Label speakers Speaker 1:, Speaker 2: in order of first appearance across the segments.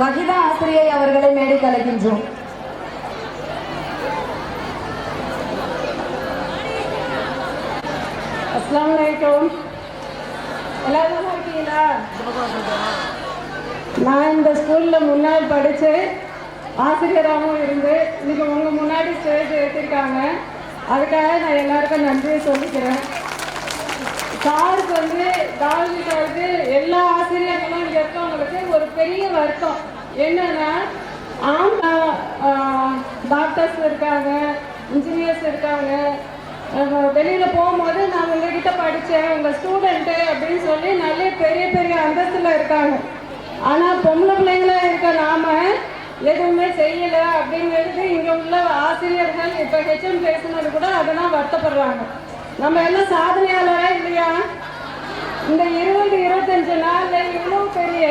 Speaker 1: வகிதா ஆசிரியை அவர்களை மேடை கலைக்கின்றோம்.
Speaker 2: அஸ்லாம் வலைக்கம் எல்லாரும் நல்லா இருக்கீங்களா? நான் இந்த ஸ்கூலில் முன்னாள் படித்து ஆசிரியராகவும் இருந்து இன்னைக்கு உங்கள் முன்னாடி ஸ்டேஜ் ஏற்றிருக்காங்க அதுக்காக நான் எல்லாருக்கும் நன்றியை சொல்லிக்கிறேன். சாருக்கு வந்து தாவணி சாருக்கு எல்லா ஆசிரியர்களும் இங்கே இருக்கவங்களுக்கு ஒரு பெரிய வருத்தம். என்னன்னா ஆம் டாக்டர்ஸ் இருக்காங்க இன்ஜினியர்ஸ் இருக்காங்க. வெளியில் போகும்போது நான் உங்ககிட்ட படித்தேன் உங்கள் ஸ்டூடெண்ட்டு அப்படின்னு சொல்லி நல்ல பெரிய பெரிய அந்தஸ்தில் இருக்காங்க. ஆனால் பொம்பளை பிள்ளைங்களா இருக்க நாம எதுவுமே செய்யலை அப்படிங்கிறது இங்கே உள்ள ஆசிரியர்கள் இப்போ ஹெச்எம் பேசுனது கூட அதெல்லாம் வருத்தப்படுறாங்க. நம்ம எல்லாம் சாதனையாளரா இல்லையா? இந்த இருபது இருபத்தஞ்சு நாளில் இவ்வளோ பெரிய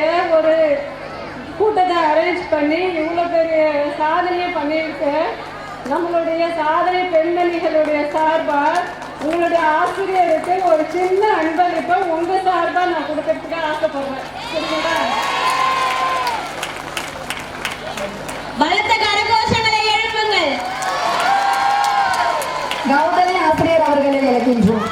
Speaker 2: கூட்டத்தை அரேஞ்ச் பண்ணி இவ்வளோ பெரிய சாதனையை பண்ணியிருக்கு. நம்மளுடைய சாதனை பெண்மணிகளுடைய சார்பா உங்களுடைய ஆசிரியருக்கு ஒரு சின்ன அன்பளிப்பை உங்க சார்பா நான் கொடுக்கறதுக்கு ஆசைப்படுறேன். சரிங்களா?
Speaker 3: பலத்த கரகோஷங்களை எழுப்புங்கள்.
Speaker 1: கௌதமி ஆசிரியர் அவர்களை அழைக்கின்றோம்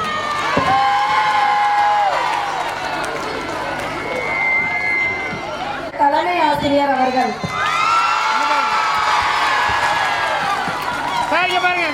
Speaker 1: ஆசிரியர் அவர்கள்.
Speaker 4: பாருங்க பாருங்க.